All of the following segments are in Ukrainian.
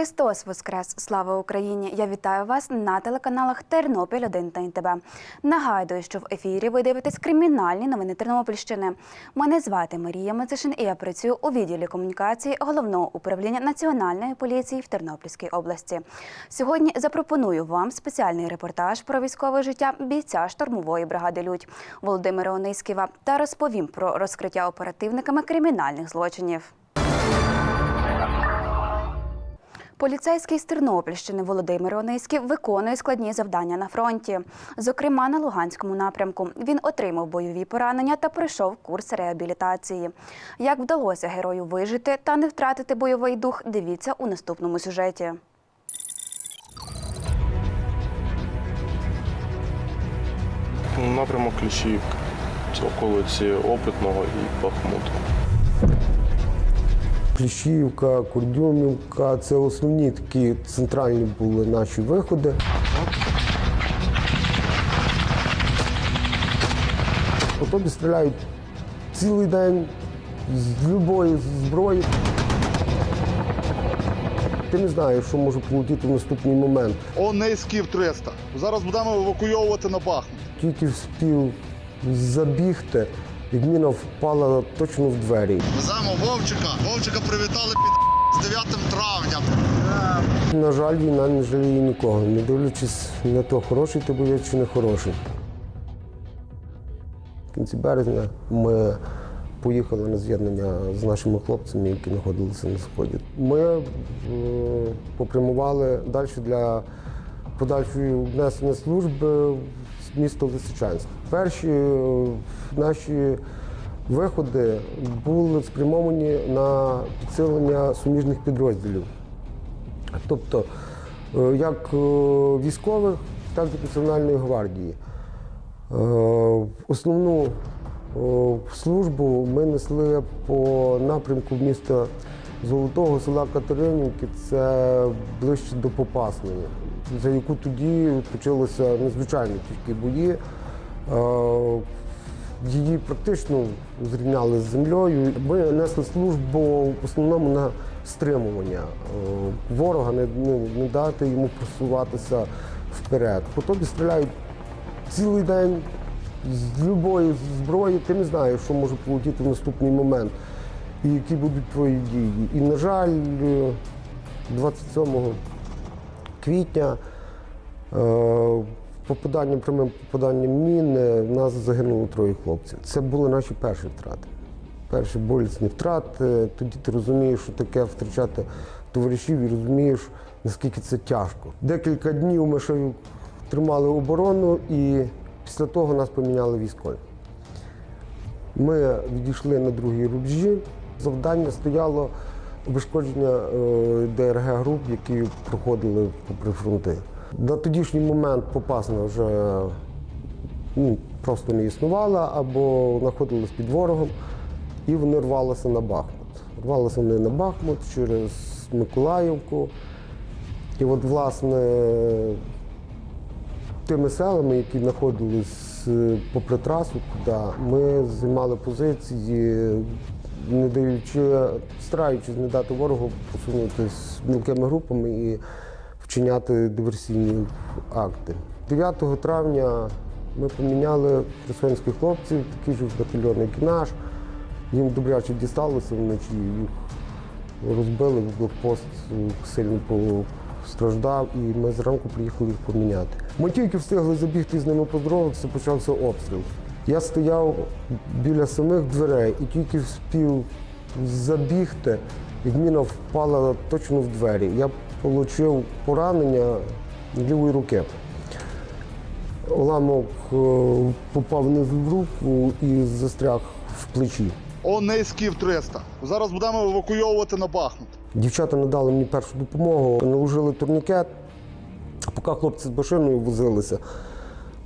Христос Воскрес! Слава Україні! Я вітаю вас на телеканалах Тернопіль 1 та НТБ. Нагадую, що в ефірі ви дивитесь кримінальні новини Тернопільщини. Мене звати Марія Мацишин і я працюю у відділі комунікації головного управління Національної поліції в Тернопільській області. Сьогодні запропоную вам спеціальний репортаж про військове життя бійця штурмової бригади Людь Володимира Ониськіва та розповім про розкриття оперативниками кримінальних злочинів. Поліцейський з Тернопільщини Володимир Ониськів виконує складні завдання на фронті. Зокрема, на Луганському напрямку він отримав бойові поранення та пройшов курс реабілітації. Як вдалося герою вижити та не втратити бойовий дух, дивіться у наступному сюжеті. Напрямок Кліщіївки. Це околиці Опитного і Бахмуту. Кліщівка, Курдюмівка це основні такі центральні були наші виходи. По тобі стріляють цілий день з любої зброї. Ти не знаєш, що може полетіти в наступний момент. Онейськів 300. Зараз будемо евакуйовувати на Бахмут. Тільки вспів забігти, як міна впала точно в двері. Веземо Вовчика. Вовчика привітали під з 9 травня. На жаль, війна не жаліє нікого, не дивлячись на те, хороший ти боєць чи не хороший. В кінці березня ми поїхали на з'єднання з нашими хлопцями, які знаходилися на сході. Ми е, попрямували далі для подальшої внесення служби в місто Лисичанськ. Перші е, наші виходи були спрямовані на підсилення суміжних підрозділів. Тобто е, як е, військових, так і Національної гвардії. Основну службу ми несли по напрямку міста Золотого села Катеринівки, це ближче до Попасної, за яку тоді почалися надзвичайно тяжкі бої. Е, Її практично зрівняли з землею. Ми несли службу в основному на стримування е, ворога, не, не, дати йому просуватися вперед. По тобі стріляють цілий день з любої зброї. Ти не знаєш, що може полетіти в наступний момент і які будуть твої дії. І, на жаль, е, 27 квітня е, попаданням, прямим попаданням міни в нас загинуло троє хлопців. Це були наші перші втрати. Перші болісні втрати. Тоді ти розумієш, що таке втрачати товаришів і розумієш, наскільки це тяжко. Декілька днів ми ще тримали оборону, і після того нас поміняли військові. Ми відійшли на другі рубежі. Завдання стояло обешкодження е, ДРГ груп, які проходили попри фронти. На тодішній момент Попасна вже ну, просто не існувала або знаходилась під ворогом, і вони рвалися на Бахмут. Рвалися вони на Бахмут через Миколаївку. І от, власне, тими селами, які знаходились е, попри трасу, куди ми займали позиції, не даючи, стараючись не дати ворогу посунутися мілкими групами і вчиняти диверсійні акти. 9 травня ми поміняли херсонських хлопців, такий ж батальйон, як і наш. Їм добряче дісталося вночі, їх розбили, блокпост сильно постраждав, і ми зранку приїхали їх поміняти. Ми тільки встигли забігти з ними поздоровитися, почався обстріл. Я стояв біля самих дверей і тільки встиг забігти, як міна впала точно в двері. Я отримав поранення лівої руки. Уламок е, попав вниз в руку і застряг в плечі. Онейськів 300. Зараз будемо евакуйовувати на Бахмут. Дівчата надали мені першу допомогу, наложили турнікет, поки хлопці з машиною возилися.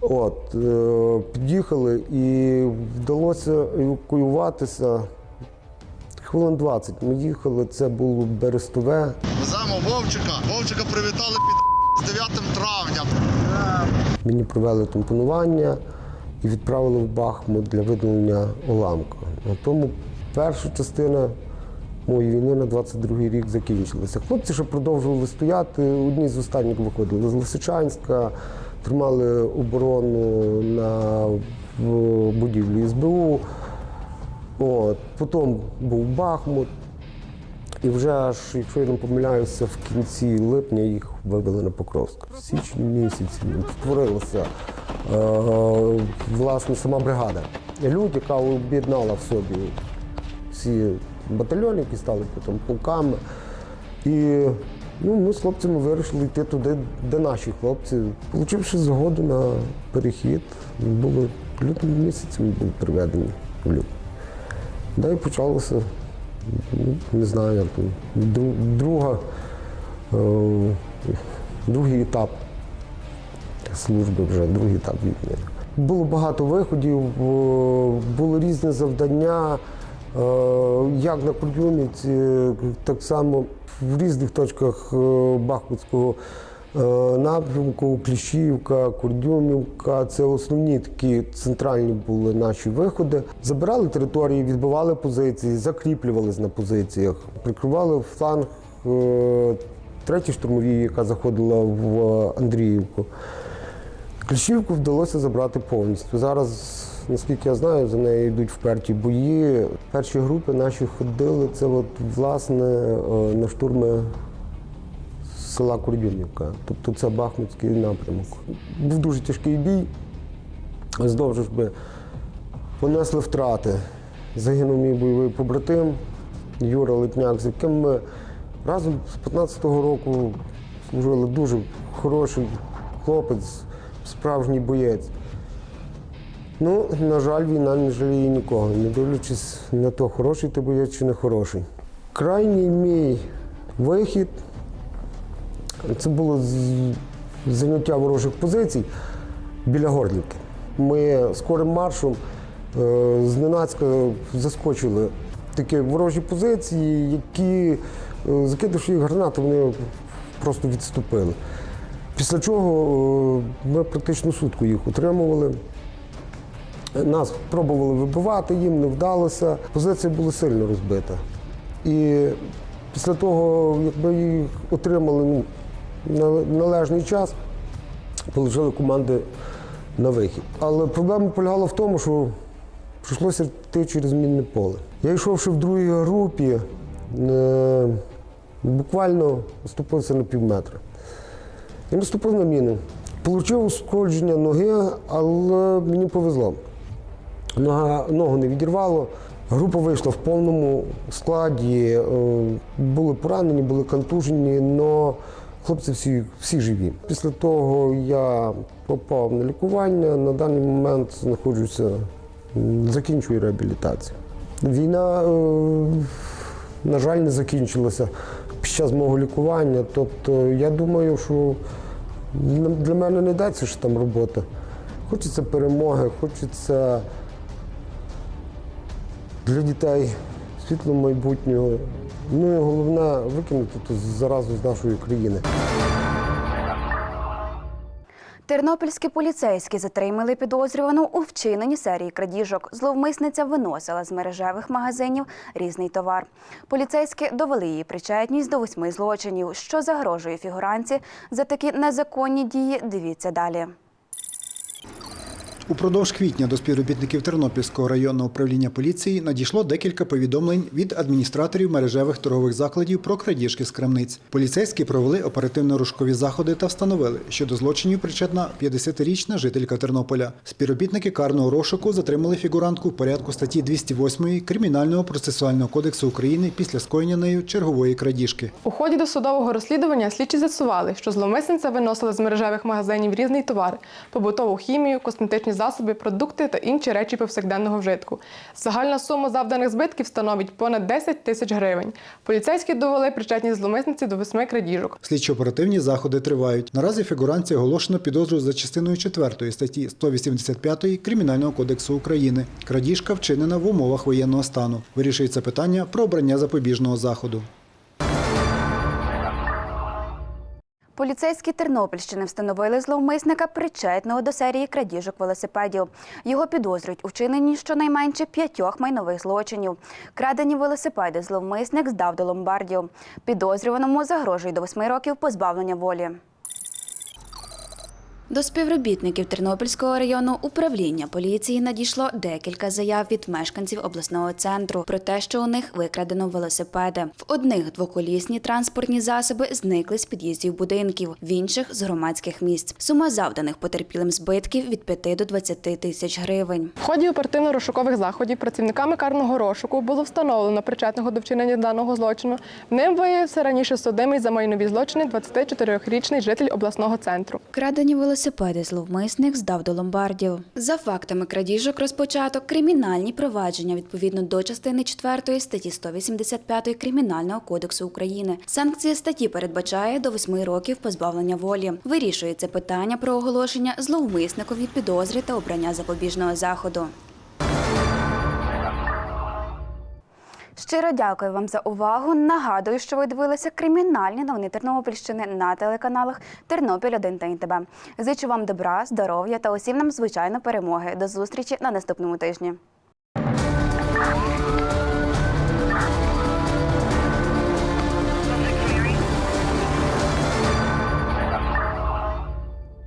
От, е, під'їхали і вдалося евакуюватися. Хвилин 20 ми їхали, це було Берестове. Веземо Вовчика. Вовчика привітали під з 9 травня. Мені провели тампонування і відправили в Бахмут для видалення уламка. На тому перша частина самої війни на 22-й рік закінчилася. Хлопці ще продовжували стояти. Одні з останніх виходили з Лисичанська, тримали оборону на будівлі СБУ. От. Потім був Бахмут. І вже аж, якщо я не помиляюся, в кінці липня їх вивели на Покровськ. В січні місяці створилася е, власне сама бригада. Люд, яка об'єднала в собі всі батальйони, які стали потім полками. І ну, ми з хлопцями вирішили йти туди, де наші хлопці. Получивши згоду на перехід, були лютому місяці були приведені в люд. Да і почалося, не знаю, як друга, е, другий етап служби вже, другий етап війни. Було багато виходів, були різні завдання, е, як на Курдюмівці, так само в різних точках е, Бахмутського напрямку, Кліщівка, Курдюмівка. Це основні такі центральні були наші виходи. Забирали території, відбивали позиції, закріплювались на позиціях, прикривали фланг е, третій штурмовій, яка заходила в Андріївку. Кліщівку вдалося забрати повністю. Зараз, наскільки я знаю, за нею йдуть вперті бої. Перші групи наші ходили, це от, власне е, на штурми села Курдюмівка. Тобто це Бахмутський напрямок. Був дуже тяжкий бій. Знову ж би понесли втрати. Загинув мій бойовий побратим Юра Литняк, з яким ми разом з 15-го року служили дуже хороший хлопець, справжній боєць. Ну, на жаль, війна не жаліє нікого, не дивлячись на те, хороший ти боєць чи не хороший. Крайній мій вихід це було заняття ворожих позицій біля Горлівки. Ми скорим маршем е, зненацька заскочили такі ворожі позиції, які, е, закидавши їх гранати, вони просто відступили. Після чого е, ми практично сутку їх утримували. Нас пробували вибивати, їм не вдалося. Позиція була сильно розбита. І після того, як ми їх отримали ну, належний час, отримали команди на вихід. Але проблема полягала в тому, що прийшлося йти через мінне поле. Я йшов ще в другій групі, е, буквально ступився на пів метра. Я наступив на міну. Получив ушкодження ноги, але мені повезло. Нога, ногу не відірвало. Група вийшла в повному складі. е, Були поранені, були контужені, але хлопці всі, всі живі. Після того я попав на лікування. На даний момент знаходжуся, закінчую реабілітацію. Війна, е, на жаль, не закінчилася під час мого лікування. Тобто, я думаю, що для- мене не йдеться що там робота. Хочеться перемоги, хочеться для дітей світло майбутнього. Ну головне викинути ту заразу з нашої країни. Тернопільські поліцейські затримали підозрювану у вчиненні серії крадіжок. Зловмисниця виносила з мережевих магазинів різний товар. Поліцейські довели її причетність до восьми злочинів. Що загрожує фігуранці за такі незаконні дії? Дивіться далі. Упродовж квітня до співробітників Тернопільського районного управління поліції надійшло декілька повідомлень від адміністраторів мережевих торгових закладів про крадіжки з крамниць. Поліцейські провели оперативно-рушкові заходи та встановили, що до злочинів причетна 50-річна жителька Тернополя. Співробітники карного розшуку затримали фігурантку в порядку статті 208 Кримінального процесуального кодексу України після скоєння нею чергової крадіжки. У ході досудового розслідування слідчі з'ясували, що зловмисниця виносила з мережевих магазинів різний товар, побутову хімію, косметичні засоби, продукти та інші речі повсякденного вжитку. Загальна сума завданих збитків становить понад 10 тисяч гривень. Поліцейські довели причетність зловмисниці до восьми крадіжок. Слідчо-оперативні заходи тривають. Наразі фігуранці оголошено підозру за частиною 4 статті 185 Кримінального кодексу України. Крадіжка вчинена в умовах воєнного стану. Вирішується питання про обрання запобіжного заходу. Поліцейські Тернопільщини встановили зловмисника причетного до серії крадіжок велосипедів. Його підозрюють у вчиненні щонайменше п'ятьох майнових злочинів. Крадені велосипеди зловмисник здав до ломбардів. Підозрюваному загрожує до восьми років позбавлення волі. До співробітників Тернопільського районного управління поліції надійшло декілька заяв від мешканців обласного центру про те, що у них викрадено велосипеди. В одних двоколісні транспортні засоби зникли з під'їздів будинків, в інших з громадських місць. Сума завданих потерпілим збитків від 5 до 20 тисяч гривень. В ході оперативно-розшукових заходів працівниками карного розшуку було встановлено причетного до вчинення даного злочину. Ним виявився раніше судимий за майнові злочини 24-річний житель обласного центру. Крадені велосипеди зловмисник здав до ломбардів. За фактами крадіжок розпочато кримінальні провадження відповідно до частини 4 статті 185 Кримінального кодексу України. Санкція статті передбачає до 8 років позбавлення волі. Вирішується питання про оголошення зловмисникові підозри та обрання запобіжного заходу. Щиро дякую вам за увагу. Нагадую, що ви дивилися кримінальні новини Тернопільщини на телеканалах Тернопіль 1 та НТБ. Зичу вам добра, здоров'я та усім нам звичайно перемоги. До зустрічі на наступному тижні.